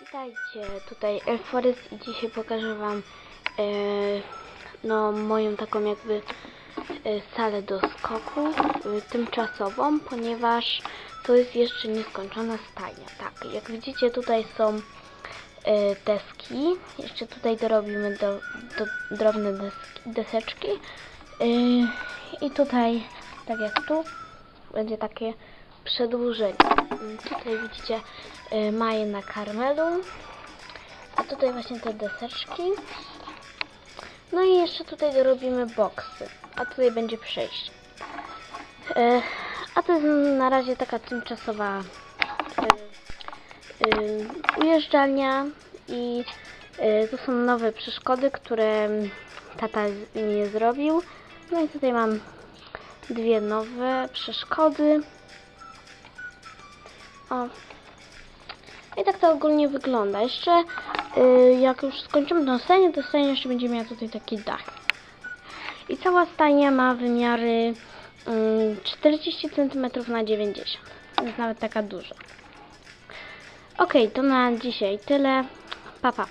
Witajcie, tutaj Elforest i dzisiaj pokażę Wam e, no, moją taką jakby e, salę do skoku e, tymczasową, ponieważ to jest jeszcze nieskończona stajnia. Tak, jak widzicie tutaj są e, deski, jeszcze tutaj dorobimy do, do drobne deski, deseczki e, i tutaj, tak jak tu, będzie takie przedłużenie. Mm, Tutaj widzicie y, maje na karmelu, a tutaj właśnie te deseczki. No i jeszcze tutaj dorobimy boksy, a tutaj będzie przejście. Y, A to jest na razie taka tymczasowa y, y, ujeżdżalnia i to są nowe przeszkody, które tata mi zrobił. No i tutaj mam dwie nowe przeszkody. O. I tak to ogólnie wygląda. Jeszcze y, jak już skończymy tę stajnię, to stajnia jeszcze będzie miała tutaj taki dach. I cała stajnia ma wymiary y, 40 cm na 90 Jest nawet taka duża. Ok, to na dzisiaj tyle. Pa, pa.